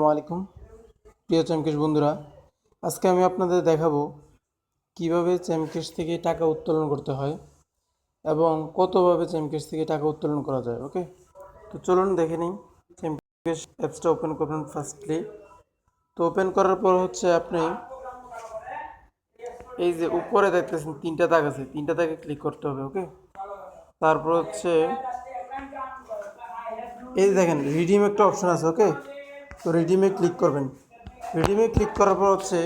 আসসালামু আলাইকুম। প্রিয় চ্যামকেশ বন্ধুরা, আজকে আমি আপনাদের দেখাবো কীভাবে চ্যামকেশ থেকে টাকা উত্তোলন করতে হয় এবং কতভাবে চ্যামকেশ থেকে টাকা উত্তোলন করা যায়, ওকে? তো চলুন দেখে নিই। চ্যামকেশ অ্যাপসটা ওপেন করবেন ফার্স্টলি। তো ওপেন করার পর হচ্ছে আপনি এই যে উপরে দেখতেছেন তিনটা দাগ আছে, তিনটা দাগে ক্লিক করতে হবে, ওকে? তারপর হচ্ছে এই দেখেন, রিডিম একটা অপশন আছে, ওকে? তো রিডিমে ক্লিক করবেন। রিডিমে ক্লিক করার পর হচ্ছে,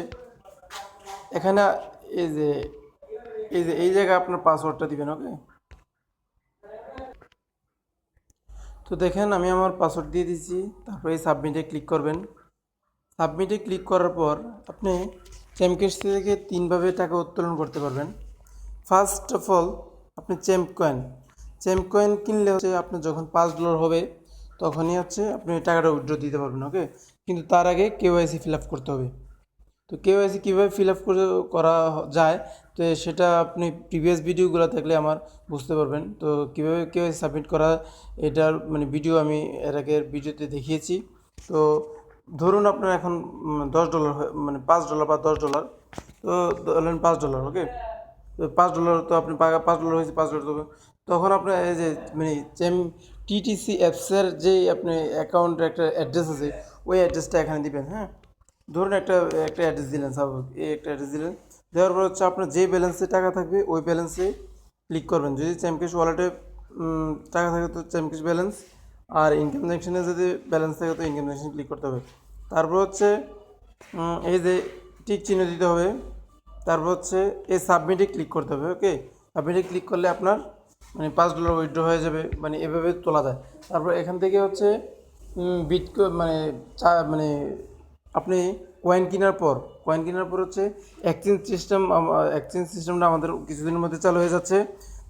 এখানে এই যে এই যে, এই জায়গায় আপনার পাসওয়ার্ডটা দিবেন ওকে তো দেখেন, আমি আমার পাসওয়ার্ড দিয়ে দিচ্ছি তারপরে এই সাবমিটে ক্লিক করবেন। সাবমিটে ক্লিক করার পর আপনি চ্যাম্পকেশ থেকে তিনভাবে টাকা উত্তোলন করতে পারবেন। ফার্স্ট অফ অল আপনি চ্যাম্প কয়েন চ্যাম্প কয়েন কিনলে হচ্ছে আপনার যখন পাঁচ ডলার হবে তখনই হচ্ছে আপনি টাকাটা উইথড্র দিতে পারবেন ওকে কিন্তু তার আগে কেওয়াইসি ফিল আপ করতে হবে। তো কেওয়াইসি কীভাবে ফিল আপ করে যায়? তো সেটা আপনি প্রিভিয়াস ভিডিওগুলো থাকলে আমার বুঝতে পারবেন। তো কীভাবে কেওয়াইসি সাবমিট করা, এটার মানে ভিডিও আমি এর আগের ভিডিওতে দেখিয়েছি। তো ধরুন আপনার এখন দশ ডলার মানে পাঁচ ডলার বা দশ ডলার তো ধরলেন পাঁচ ডলার ওকে তো পাঁচ ডলার তো আপনি পাঁচ ডলার হয়েছে, পাঁচ ডলার তখন আপনার এই যে মানে চেম টিটিসি অ্যাপসের যে আপনি অ্যাকাউন্টের একটা অ্যাড্রেস আছে, ওই অ্যাড্রেসটা এখানে দিবেন হ্যাঁ? ধরুন একটা একটা অ্যাড্রেস দিলেন স্বাভাবিক এই একটা অ্যাড্রেস দিলেন, দেওয়ার পর হচ্ছে আপনার যে ব্যালেন্সে টাকা থাকবে, ওই ব্যালেন্সে ক্লিক করবেন। যদি চ্যামকেশ ওয়ালেটে টাকা থাকে তো চ্যামকেশ ব্যালেন্স আর ইনকাম জাংশনে যদি ব্যালেন্স থাকে তো ইনকাম জাংশন ক্লিক করতে হবে। তারপর হচ্ছে এই যে টিক চিহ্ন দিতে হবে, তারপর হচ্ছে এই সাবমিটে ক্লিক করতে হবে ওকে সাবমিটে ক্লিক করলে আপনার মানে পাঁচ ডলার উইথড্র হয়ে যাবে মানে এভাবে তোলা যায়। তারপর এখান থেকে হচ্ছে বিট মানে চা- মানে আপনি কয়েন কেনার পর কয়েন কেনার পর হচ্ছে এক্সচেঞ্জ সিস্টেম এক্সচেঞ্জ সিস্টেমটা আমাদের কিছুদিনের মধ্যে চালু হয়ে যাচ্ছে।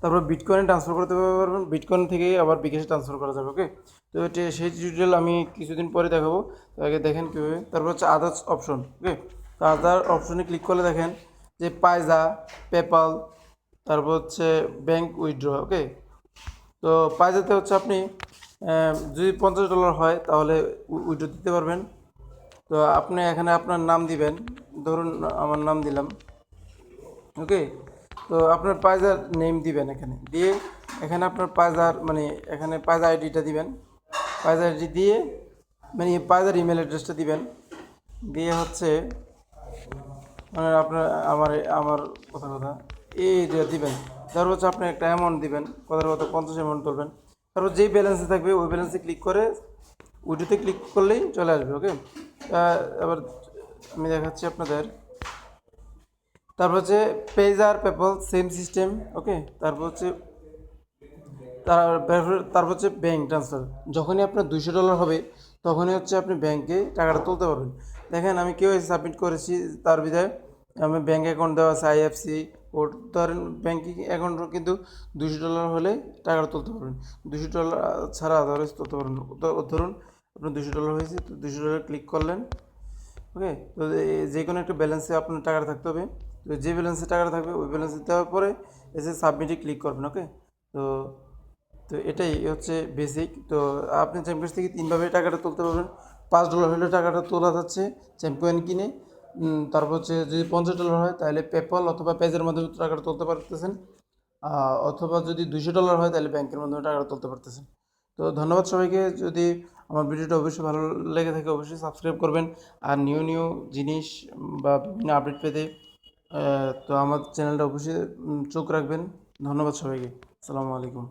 তারপর বিটকয়েনে ট্রান্সফার করতে পারবেন বিটকয়েন থেকে আবার বিকাশে ট্রান্সফার করা যাবে ওকে তো এটা, সেই টিউটোরিয়াল আমি কিছুদিন পরে দেখাবো। তো আগে দেখেন কীভাবে। তারপর হচ্ছে আদার্স অপশন ওকে তো আদার অপশনে ক্লিক করলে দেখেন যে পায়জা পেপাল তারপর হচ্ছে ব্যাংক উইথড্র ওকে তো পাইজাতে হচ্ছে আপনি যদি পঞ্চাশ ডলার হয়, তাহলে উইথড্র দিতে পারবেন। তো আপনি এখানে আপনার নাম দিবেন। ধরুন, আমার নাম দিলাম ওকে তো আপনার পাইজার নেম দিবেন এখানে। দিয়ে এখানে আপনার পাইজার মানে এখানে পাইজার আইডিটা দিবেন। পাইজার আইডি দিয়ে মানে পাইজার ইমেল অ্যাড্রেসটা দিবেন। দিয়ে হচ্ছে মানে আপনার, আমার আমার কথা কথা। এই যে দিবেন তারপর হচ্ছে আপনি একটা অ্যামাউন্ট দিবেন, কথার কথা পঞ্চাশ অ্যামাউন্ট তুলবেন তারপর যেই ব্যালেন্সে থাকবে, ওই ব্যালেন্সে ক্লিক করে উইডিওতে ক্লিক করলেই চলে আসবে ওকে এবার আমি দেখাচ্ছি আপনাদের। তারপর হচ্ছে Payza PayPal same system okay তারপর হচ্ছে তারপর হচ্ছে ব্যাঙ্ক ট্রান্সফার যখনই আপনার দুশো ডলার হবে, তখনই হচ্ছে আপনি ব্যাংকে টাকাটা তুলতে পারবেন। দেখেন, আমি কেউ সাবমিট করেছি, তার বিধায় আমি ব্যাঙ্ক অ্যাকাউন্ট দেওয়া আছে আইএফসি ওর ধরেন ব্যাঙ্কিং অ্যাকাউন্ট কিন্তু দুশো ডলার হলে টাকাটা তুলতে পারবেন। দুশো ডলার ছাড়া আদারওয়াইজ তুলতে পারবেন। ধরুন আপনার দুশো ডলার হয়েছে, তো দুশো ডলার ক্লিক করলেন ওকে তো যে কোনো একটা ব্যালেন্সে আপনার টাকাটা থাকতে হবে। তো যে ব্যালেন্সে টাকাটা থাকবে, ওই ব্যালেন্সে দেওয়ার পরে এসে সাবমিটে ক্লিক করবেন ওকে তো তো এটাই হচ্ছে বেসিক তো আপনি চ্যাম্পিয়ন্স থেকে তিনভাবে টাকাটা তুলতে পারবেন। পাঁচ ডলার হলে টাকাটা তোলা যাচ্ছে চ্যাম্পিয়ন কিনে। তারপর হচ্ছে যদি পঞ্চাশ ডলার হয়, তাহলে পেপল অথবা পেজের মাধ্যমে টাকাটা তুলতে পারতেছেন। অথবা যদি দুশো ডলার হয়, তাহলে ব্যাংকের মাধ্যমে টাকাটা তুলতে পারতেছেন। তো ধন্যবাদ সবাইকে। যদি আমার ভিডিওটা অবশ্যই ভালো লেগে থাকে, অবশ্যই সাবস্ক্রাইব করবেন। আর নিউ নিউ জিনিস বা বিভিন্ন আপডেট পেতে তো আমার চ্যানেলটা অবশ্যই চোখ রাখবেন। ধন্যবাদ সবাইকে। আসসালামু আলাইকুম।